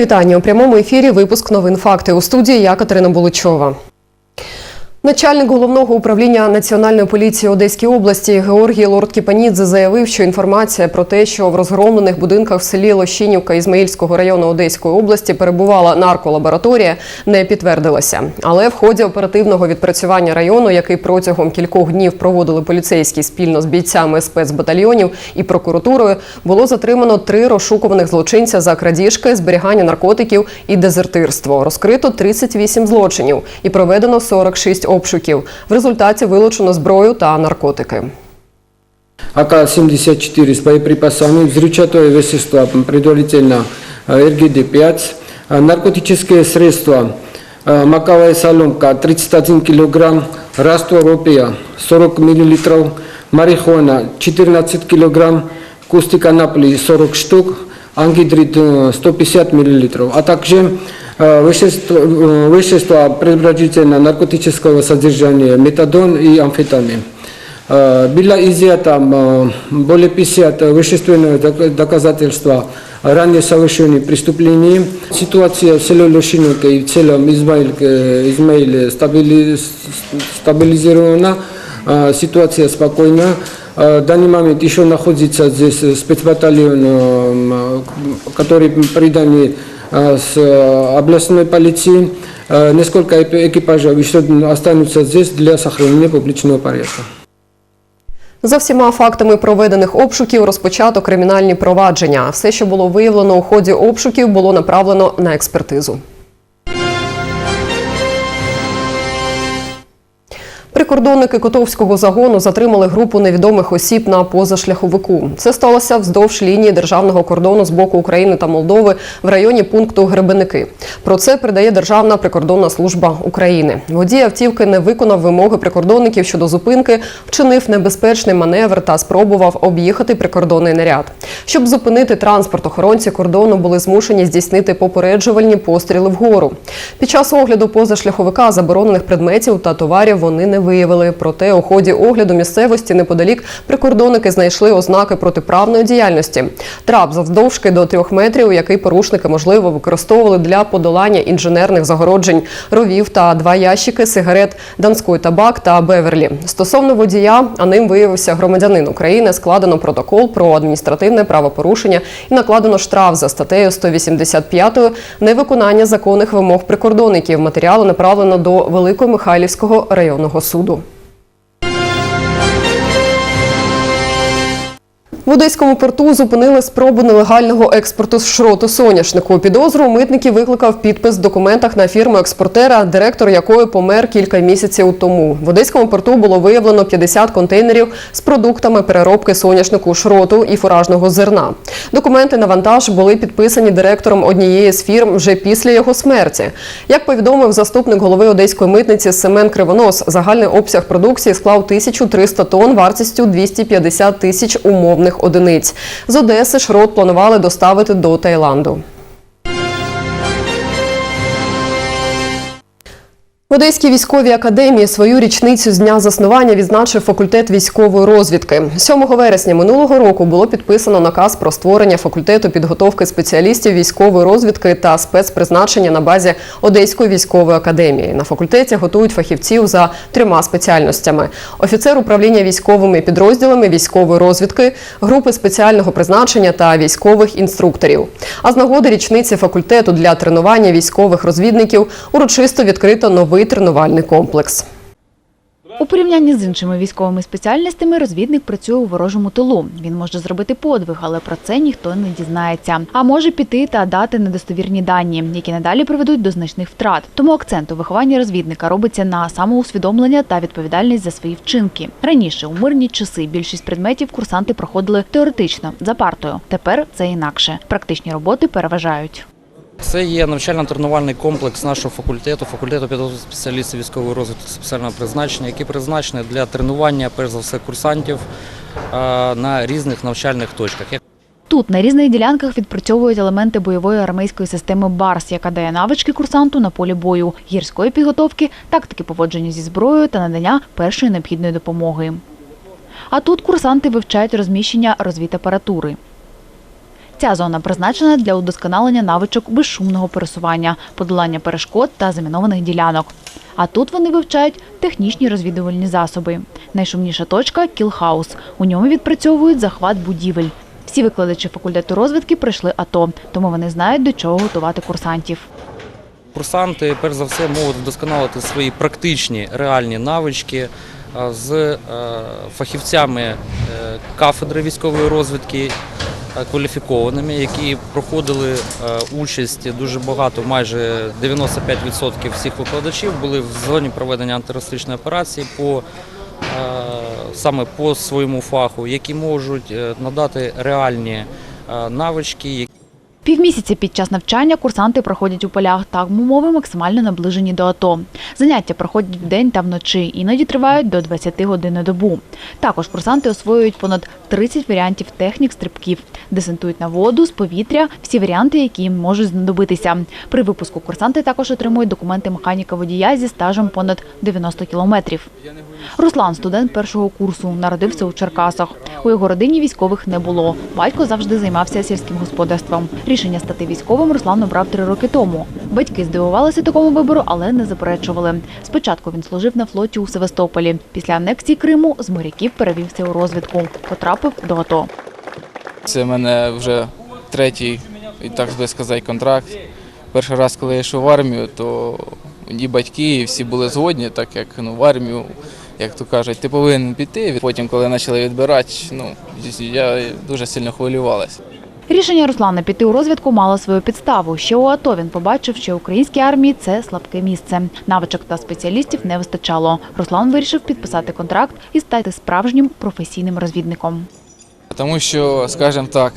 Вітання у прямому ефірі. Випуск новин факти у студії. Я Катерина Буличова. Начальник головного управління національної поліції Одеської області Георгій Лорд-Кіпанідзе заявив, що інформація про те, що в розгромлених будинках в селі Лощинівка Ізмаїльського району Одеської області перебувала нарколабораторія, не підтвердилася. Але в ході оперативного відпрацювання району, який протягом кількох днів проводили поліцейські спільно з бійцями спецбатальйонів і прокуратурою, було затримано три розшукуваних злочинця за крадіжки, зберігання наркотиків і дезертирство. Розкрито 38 злочинів і проведено 46 обшуків. В результаті вилучено зброю та наркотики. АК-74 с боеприпасами, взрывчатое вещество, предварительно э, РГД-5, э, наркотические средства, э, маковая соломка 31 килограмм, раствор опия 40 миллилитров, марихуана 14 килограмм, кусты конопли 40 штук, ангидрид э, 150 миллилитров, а также э, вещества, э, вещества предположительно наркотического содержания, метадон и амфетамин. Э, Было изъято э, более 50 вещественных док- доказательства ранее совершенных преступлений. Ситуация в селе Лошиновка и в целом Измаиль, э, Измаиле стабили- стабилизирована, Э, ситуация спокойна. Э, В данный момент еще находится здесь э, спецбатальон, э, который придан э, с э, областной полиции. Э, Несколько эп- экипажей еще останутся здесь для сохранения публичного порядка. За всіма фактами проведених обшуків розпочато кримінальні провадження. Все, що було виявлено у ході обшуків, було направлено на експертизу. Прикордонники Котовського загону затримали групу невідомих осіб на позашляховику. Це сталося вздовж лінії державного кордону з боку України та Молдови в районі пункту Гребеники. Про це передає Державна прикордонна служба України. Водій автівки не виконав вимоги прикордонників щодо зупинки, вчинив небезпечний маневр та спробував об'їхати прикордонний наряд. Щоб зупинити транспорт, охоронці кордону були змушені здійснити попереджувальні постріли вгору. Під час огляду позашляховика заборонених предметів та товарів вони не виявили. Проте у ході огляду місцевості неподалік прикордонники знайшли ознаки протиправної діяльності. Трап завдовжки до трьох метрів, який порушники можливо використовували для подолання інженерних загороджень, ровів та два ящики сигарет Донський табак та Беверлі. Стосовно водія, а ним виявився громадянин України. Складено протокол про адміністративне правопорушення і накладено штраф за статтею 185 невиконання законних вимог прикордонників. Матеріали направлено до Великомихайлівського районного суду суду. В Одеському порту зупинили спробу нелегального експорту шроту соняшнику. Підозру у митників викликав підпис в документах на фірму експортера, директор якої помер кілька місяців тому. В Одеському порту було виявлено 50 контейнерів з продуктами переробки соняшнику шроту і фуражного зерна. Документи на вантаж були підписані директором однієї з фірм вже після його смерті. Як повідомив заступник голови Одеської митниці Семен Кривонос, загальний обсяг продукції склав 1300 тонн вартістю 250 тисяч умовних одиниць. З Одеси шрот планували доставити до Таїланду. В Одеській військовій академії свою річницю з дня заснування відзначив факультет військової розвідки. 7 вересня минулого року було підписано наказ про створення факультету підготовки спеціалістів військової розвідки та спецпризначення на базі Одеської військової академії. На факультеті готують фахівців за трьома спеціальностями: офіцер управління військовими підрозділами військової розвідки, групи спеціального призначення та військових інструкторів. А з нагоди річниці факультету для тренування військових розвідників урочисто відкрито новий тренувальний комплекс. У порівнянні з іншими військовими спеціальностями розвідник працює у ворожому тилу. Він може зробити подвиг, але про це ніхто не дізнається. А може піти та дати недостовірні дані, які надалі приведуть до значних втрат. Тому акцент у вихованні розвідника робиться на самоусвідомлення та відповідальність за свої вчинки. Раніше у мирні часи більшість предметів курсанти проходили теоретично за партою. Тепер це інакше. Практичні роботи переважають. Це є навчально-тренувальний комплекс нашого факультету, факультету підготовки спеціалістів військової розвитку спеціального призначення, який призначений для тренування, перш за все, курсантів на різних навчальних точках. Тут на різних ділянках відпрацьовують елементи бойової армейської системи БАРС, яка дає навички курсанту на полі бою, гірської підготовки, тактики поводження зі зброєю та надання першої необхідної допомоги. А тут курсанти вивчають розміщення розвідапаратури. Ця зона призначена для удосконалення навичок безшумного пересування, подолання перешкод та замінованих ділянок. А тут вони вивчають технічні розвідувальні засоби. Найшумніша точка кілхаус. У ньому відпрацьовують захват будівель. Всі викладачі факультету розвідки пройшли АТО, тому вони знають, до чого готувати курсантів. Курсанти, перш за все, можуть вдосконалити свої практичні реальні навички е, з е, фахівцями е, кафедри військової розвідки, кваліфікованими, які проходили е, участь дуже багато, майже 95% всіх викладачів були в зоні проведення антитерористичної операції по е, саме по своєму фаху, які можуть е, надати реальні е, навички, Півмісяця під час навчання курсанти проходять у полях, так умови максимально наближені до АТО. Заняття проходять вдень та вночі, іноді тривають до 20 годин на добу. Також курсанти освоюють понад 30 варіантів технік стрибків, десантують на воду, з повітря, всі варіанти, які їм можуть знадобитися. При випуску курсанти також отримують документи механіка водія зі стажем понад 90 кілометрів. Руслан, студент першого курсу, народився у Черкасах. У його родині військових не було. Батько завжди займався сільським господарством. Рішення стати військовим Руслан обрав три роки тому. Батьки здивувалися такому вибору, але не заперечували. Спочатку він служив на флоті у Севастополі. Після анексії Криму з моряків перевівся у розвідку. Потрапив до АТО. Це в мене вже третій, так би сказати, контракт. Перший раз, коли я йшов в армію, то і батьки, всі були згодні, так як ну, в армію, як то кажуть, ти повинен піти. Потім, коли почали відбирати, ну, я дуже сильно хвилювалася. Рішення Руслана піти у розвідку мало свою підставу. Ще у АТО він побачив, що українській армії це слабке місце. Навичок та спеціалістів не вистачало. Руслан вирішив підписати контракт і стати справжнім професійним розвідником. Тому що, скажімо так,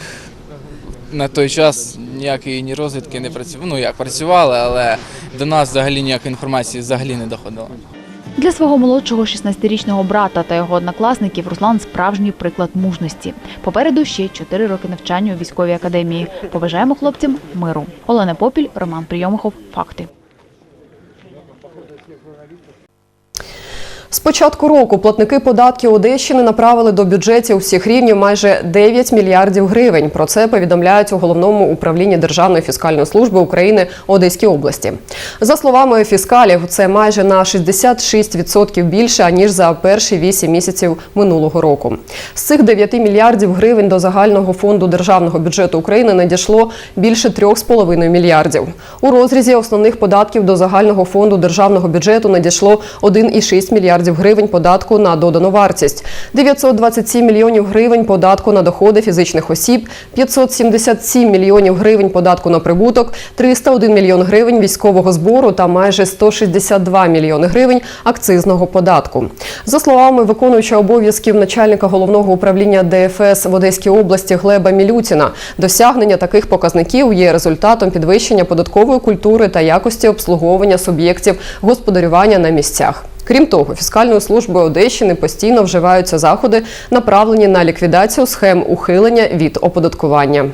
на той час ніякої ні розвідки не працювали. Ну як працювали, але до нас взагалі ніякої інформації взагалі не доходило. Для свого молодшого 16-річного брата та його однокласників Руслан справжній приклад мужності. Попереду ще 4 роки навчання у військовій академії. Побажаємо хлопцям миру. Олена Попіль, Роман Прийомихов. Факти. З початку року платники податків Одещини направили до бюджетів усіх рівнів майже 9 мільярдів гривень. Про це повідомляють у головному управлінні Державної фіскальної служби України Одеській області. За словами фіскалів, це майже на 66% більше аніж за перші 8 місяців минулого року. З цих 9 мільярдів гривень до загального фонду державного бюджету України надійшло більше 3,5 мільярдів. У розрізі основних податків до загального фонду державного бюджету надійшло 1,6 мільярдів гривень податку на додану вартість, 927 мільйонів гривень податку на доходи фізичних осіб, 577 мільйонів гривень податку на прибуток, 301 мільйон гривень військового збору та майже 162 мільйони гривень акцизного податку. За словами виконуючого обов'язків начальника головного управління ДФС в Одеській області Глеба Мілютіна, досягнення таких показників є результатом підвищення податкової культури та якості обслуговування суб'єктів господарювання на місцях. Крім того, фіскальною службою Одещини постійно вживаються заходи, направлені на ліквідацію схем ухилення від оподаткування.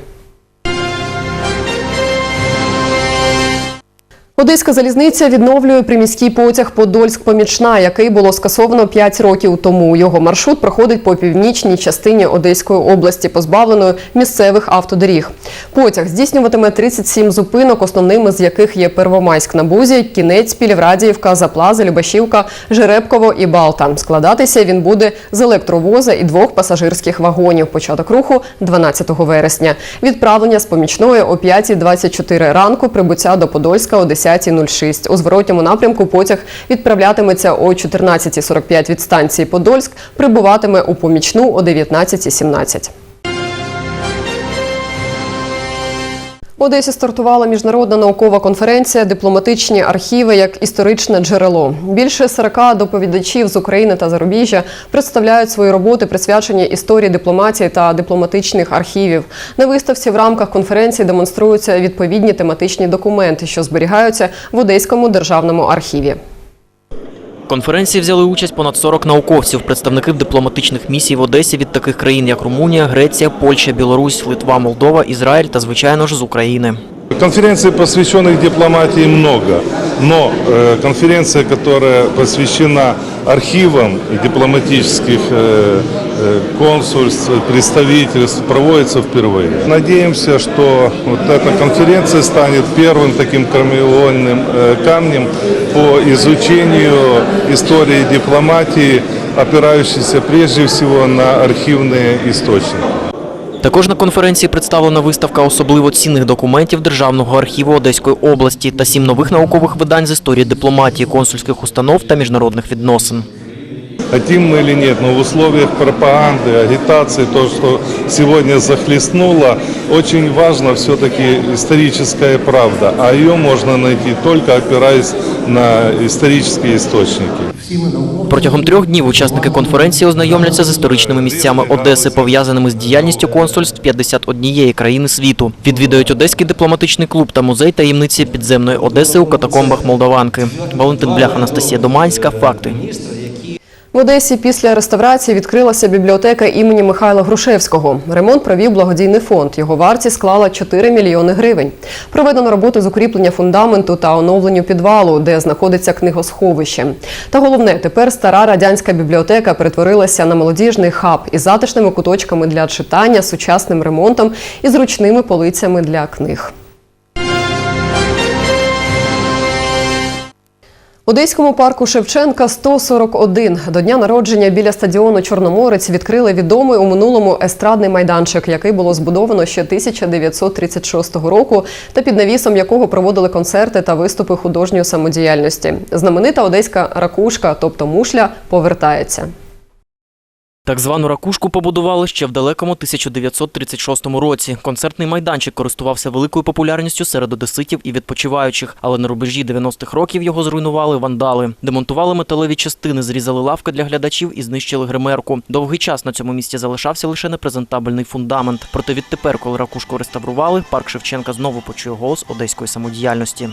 Одеська залізниця відновлює приміський потяг Подольськ-Помічна, який було скасовано 5 років тому. Його маршрут проходить по північній частині Одеської області, позбавленої місцевих автодоріг. Потяг здійснюватиме 37 зупинок, основними з яких є Первомайськ на Бузі, Кінець, Піліврадіївка, Заплази, Любашівка, Жеребково і Балта. Складатися він буде з електровоза і двох пасажирських вагонів. Початок руху 12 вересня. Відправлення з помічної о 5.24 ранку, прибуття до Подольська о 10.06. У зворотньому напрямку потяг відправлятиметься о 14.45 від станції Подольськ, прибуватиме у помічну о 19.17. В Одесі стартувала міжнародна наукова конференція Дипломатичні архіви як історичне джерело. Більше 40 доповідачів з України та зарубіжжя представляють свої роботи, присвячені історії дипломатії та дипломатичних архівів. На виставці в рамках конференції демонструються відповідні тематичні документи, що зберігаються в Одеському державному архіві. Конференції взяли участь понад 40 науковців, представників дипломатичних місій в Одесі від таких країн, як Румунія, Греція, Польща, Білорусь, Литва, Молдова, Ізраїль та, звичайно ж, з України. Конференций, посвященных дипломатии, много, но э, конференция, которая посвящена архивам и дипломатических э, э, консульств, представительств, проводится впервые. Надеемся, что вот эта конференция станет первым таким камелонным э, камнем по изучению истории дипломатии, опирающейся прежде всего на архивные источники. Також на конференції представлена виставка особливо цінних документів Державного архіву Одеської області та сім нових наукових видань з історії дипломатії, консульських установ та міжнародних відносин. Хотим мы или нет, но в условиях пропаганды, агитации, то, что сегодня захлестнуло, очень важно все-таки историческая правда, а ее можно найти только опираясь на исторические источники. Протягом трьох днів учасники конференції ознайомляться з історичними місцями Одеси, пов'язаними з діяльністю консульств 51 країни світу. Відвідають Одеський дипломатичний клуб та музей таємниці підземної Одеси у катакомбах Молдаванки. Валентин Блях, Анастасія Доманська. Факти. В Одесі після реставрації відкрилася бібліотека імені Михайла Грушевського. Ремонт провів благодійний фонд. Його вартість склала 4 мільйони гривень. Проведено роботи з укріплення фундаменту та оновленню підвалу, де знаходиться книгосховище. Та головне, тепер стара радянська бібліотека перетворилася на молодіжний хаб із затишними куточками для читання, сучасним ремонтом і зручними полицями для книг. Одеському парку Шевченка 141. До дня народження біля стадіону Чорноморець відкрили відомий у минулому естрадний майданчик, який було збудовано ще 1936 року, та під навісом якого проводили концерти та виступи художньої самодіяльності. Знаменита одеська ракушка, тобто мушля, повертається. Так звану ракушку побудували ще в далекому 1936 році. Концертний майданчик користувався великою популярністю серед одеситів і відпочиваючих, але на рубежі 90-х років його зруйнували вандали. Демонтували металеві частини, зрізали лавки для глядачів і знищили гримерку. Довгий час на цьому місці залишався лише непрезентабельний фундамент. Проте відтепер, коли ракушку реставрували, парк Шевченка знову почує голос одеської самодіяльності.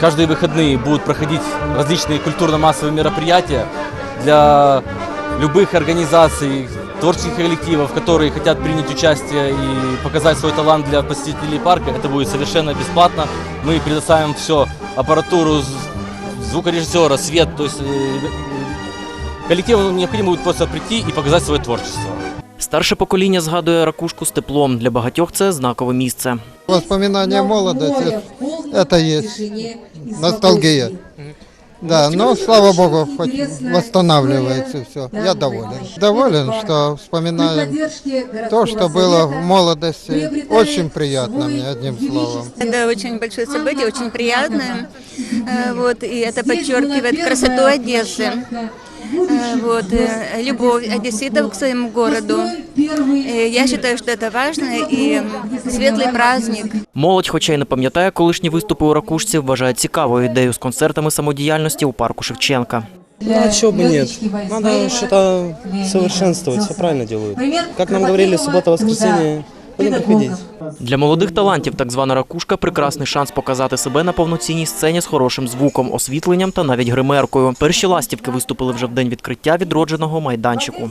Каждые выходные будут проходить различные культурно-массовые мероприятия для любых организаций, творческих коллективов, которые хотят принять участие и показать свой талант для посетителей парка. Это будет совершенно бесплатно. Мы предоставим все, аппаратуру, з- звукорежиссера, свет. То есть э, коллективу необходимо будет просто прийти и показать свое творчество. Старше покоління згадує ракушку з теплом. Для багатьох це знакове місце. Воспоминания молодости, это есть ностальгия. Да, но слава богу, хоть восстанавливается все. Я доволен. Доволен, что вспоминаем то, что было в молодости. Очень приятно мне, одним словом. Это очень большое событие, очень приятное. Э, Вот, и это подчеркивает красоту Одессы. Э, Вот, э, любовь одесситов к своему городу. Э, Я считаю, что это важно и м, светлый праздник. Молодь, хоча й не пам'ятає колишні виступи у ракушці, вважає цікавою ідею з концертами самодіяльності у парку Шевченка. Ну, а чего бы нет? Надо что-то совершенствовать, все правильно делают. Как нам говорили, суббота-воскресенье, будем приходить. для молодих талантів так звана ракушка прекрасний шанс показати себе на повноцінній сцені з хорошим звуком, освітленням та навіть гримеркою. Перші ластівки виступили вже в день відкриття відродженого майданчику.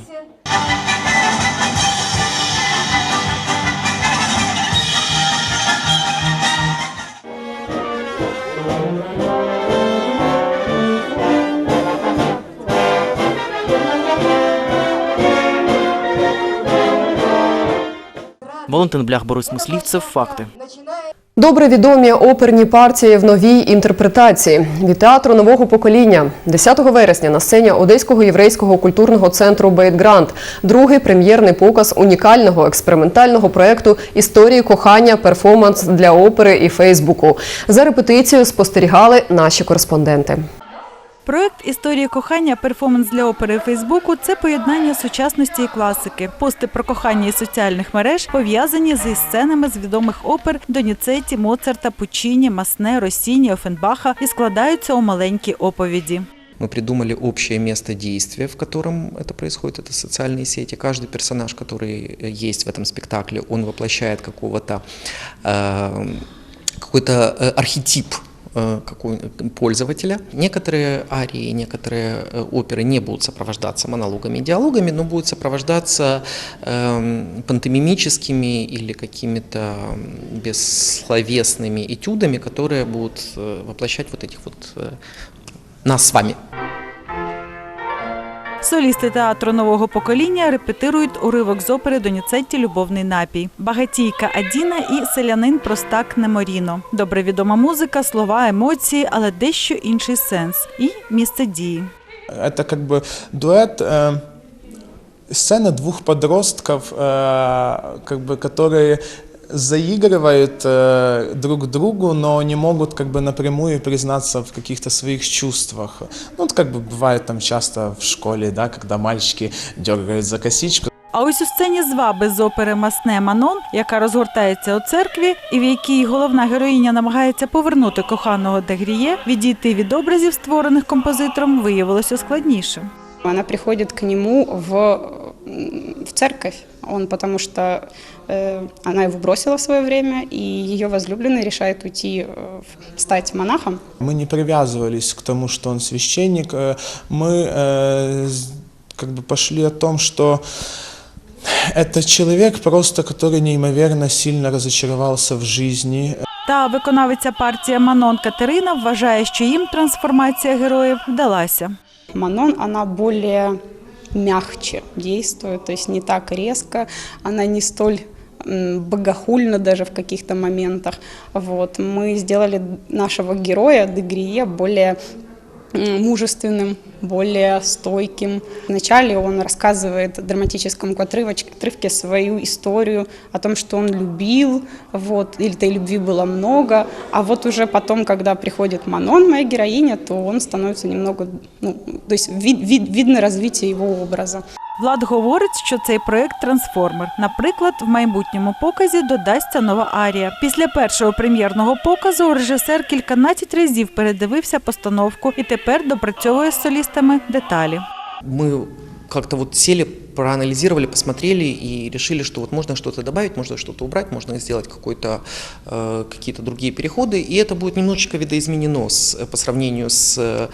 Валентин Блях, Борис Мислівцев. Факти. Добре відомі оперні партії в новій інтерпретації від театру нового покоління 10 вересня на сцені Одеського єврейського культурного центру Бейтгрант другий прем'єрний показ унікального експериментального проекту історії кохання перформанс для опери і Фейсбуку. За репетицією спостерігали наші кореспонденти. Проект історії кохання перформанс для опери Фейсбуку це поєднання сучасності і класики. Пости про кохання із соціальних мереж пов'язані зі сценами з відомих опер Доніцеті, Моцарта, Пучіні, Масне, Росіні, Офенбаха і складаються у маленькі оповіді. Мы придумали общее место действия, в котором это происходит, это социальные сети. Каждый персонаж, который э, есть в этом спектакле, он воплощает какого-то э, какой-то э, архетип э, какой- пользователя. Некоторые арии, некоторые э, оперы не будут сопровождаться монологами и диалогами, но будут сопровождаться эм, пантомимическими или какими-то м, бессловесными этюдами, которые будут э, воплощать вот этих вот э, нас с вами. Солісти театру нового покоління репетирують уривок з опери Доніцетті Любовний напій, багатійка Адіна і селянин Простак Неморіно. Добре відома музика, слова, емоції, але дещо інший сенс і місце дії. Это как бы дуэт, э, сцена двух подростков, э, как бы, которые заигрывают э, друг другу, но не могут как бы напрямую признаться в каких-то своих чувствах. Ну, вот как бы бывает там часто в школе, да, когда мальчики дергают за косичку. А ось у сцені зваби з опери Масне Манон, яка розгортається у церкві, і в якій головна героїня намагається повернути коханого Дегріє, відійти від образів, створених композитором, виявилося складніше. Она приходит к нему в, м, в церковь, он потому что э, она его бросила в свое время, и ее возлюбленный решает уйти, э, в- стать монахом. Мы не привязывались к тому, что он священник. Э, Мы э, с- как бы пошли о том, что это человек просто, который неимоверно сильно разочаровался в жизни. Та виконавиця партія Манон Катерина вважає, що їм трансформація героїв вдалася. Манон, она более мягче действует, то есть не так резко, она не столь м, богохульна даже в каких-то моментах. Вот. Мы сделали нашего героя Дегрие более мужественным, более стойким. Вначале он рассказывает в драматическом отрывочке, отрывке свою историю о том, что он любил, вот, или этой любви было много, а вот уже потом, когда приходит Манон, моя героиня, то он становится немного, ну, то есть вид- вид- видно развитие его образа. Влад говорить, що цей проект трансформер. Наприклад, в майбутньому показі додасться нова арія. Після першого прем'єрного показу режисер кільканадцять разів передивився постановку і тепер допрацьовує з солістами деталі. Мы как-то вот сели, проанализировали, посмотрели и решили, что вот можно что-то добавить, можно что-то убрать, можно сделать какой-то, э, какие-то другие переходы, и это будет немножечко видоизменено с, по сравнению с э,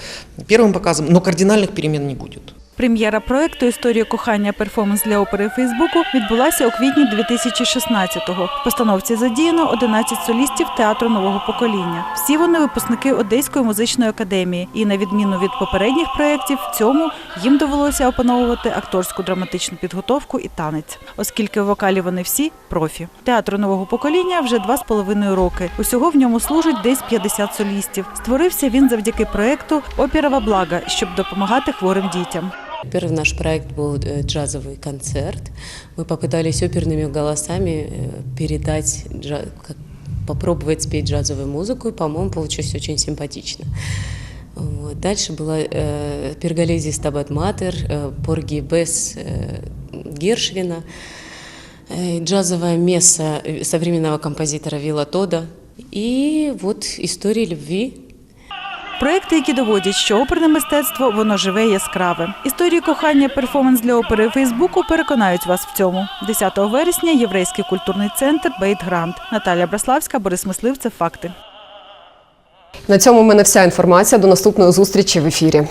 первым показом, но кардинальных перемен не будет. Прем'єра проекту Історія кохання перформанс для опери Фейсбуку відбулася у квітні 2016-го. В постановці задіяно 11 солістів театру нового покоління. Всі вони випускники Одеської музичної академії. І на відміну від попередніх проєктів, в цьому їм довелося опановувати акторську драматичну підготовку і танець, оскільки в вокалі вони всі профі. Театру нового покоління вже два з половиною роки. Усього в ньому служить десь 50 солістів. Створився він завдяки проекту Опірова блага, щоб допомагати хворим дітям. Первый наш проект был э, джазовый концерт. Мы попытались оперными голосами э, передать, джа- как- попробовать спеть джазовую музыку, и, по-моему, получилось очень симпатично. Вот. Дальше была э, Перголези Стабат Матер, э, Порги Бес э, Гершвина, э, джазовая месса э, современного композитора Вилла Тода и вот история любви Проекти, які доводять, що оперне мистецтво воно живе яскраве. Історії кохання перформанс для опери Фейсбуку переконають вас в цьому. 10 вересня єврейський культурний центр Бейт Грант. Наталя Браславська, Борис Мисливцев. Факти. На цьому в мене вся інформація. До наступної зустрічі в ефірі.